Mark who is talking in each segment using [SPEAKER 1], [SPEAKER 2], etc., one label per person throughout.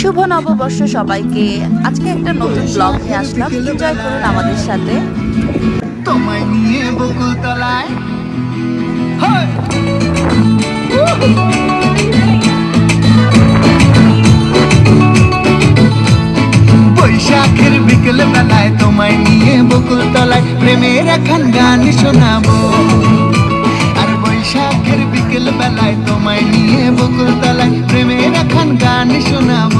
[SPEAKER 1] শুভ নববর্ষ সবাইকে। আজকে একটা নতুন ব্লগ নিয়ে আসলাম। এনজয় করুন আমাদের সাথে।
[SPEAKER 2] তোমায় নিয়ে বকুল তলায় বৈশাখের বিকেল বেলায় তোমায় নিয়ে বকুল তলায় প্রেমের এখন গান শোনাবো। আর বৈশাখের বিকেল বেলায় তোমায় নিয়ে বকুল তলায় প্রেমের এখন গান শোনাবো।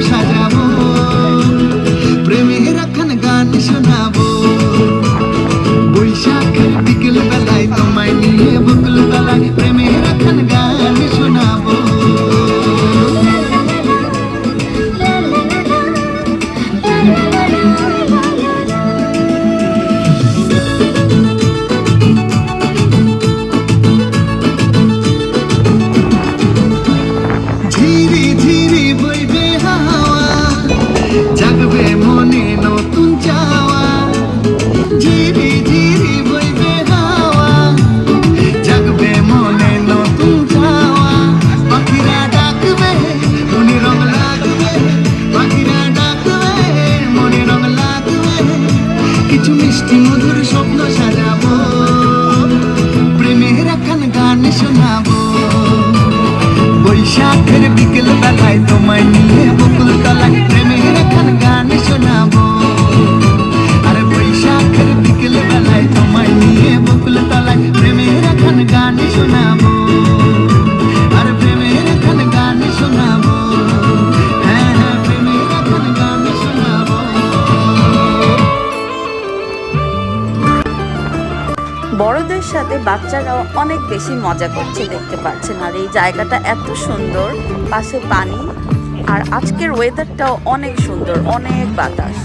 [SPEAKER 2] স্বপ্ন সাজাবো মিষ্টি মধুর স্বপ্ন সাজাবো প্রেমের এখন গান শোনাবো। বৈশাখের
[SPEAKER 1] বড়দের সাথে বাচ্চারাও অনেক বেশি মজা করছে, দেখতে পাচ্ছেন। আর এই জায়গাটা এত সুন্দর, পাশে পানি। আর আজকের ওয়েদারটাও অনেক সুন্দর, অনেক বাতাস।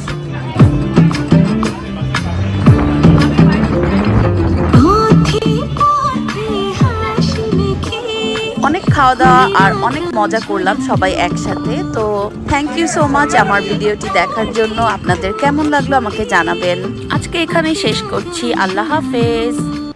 [SPEAKER 1] অনেক খাওয়া দাওয়া আর অনেক মজা করলাম সবাই একসাথে। তো থ্যাংক ইউ সো মাচ আমার ভিডিওটি দেখার জন্য। আপনাদের কেমন লাগল আমাকে জানাবেন। আজকে এখানেই শেষ করছি। আল্লাহ হাফেজ।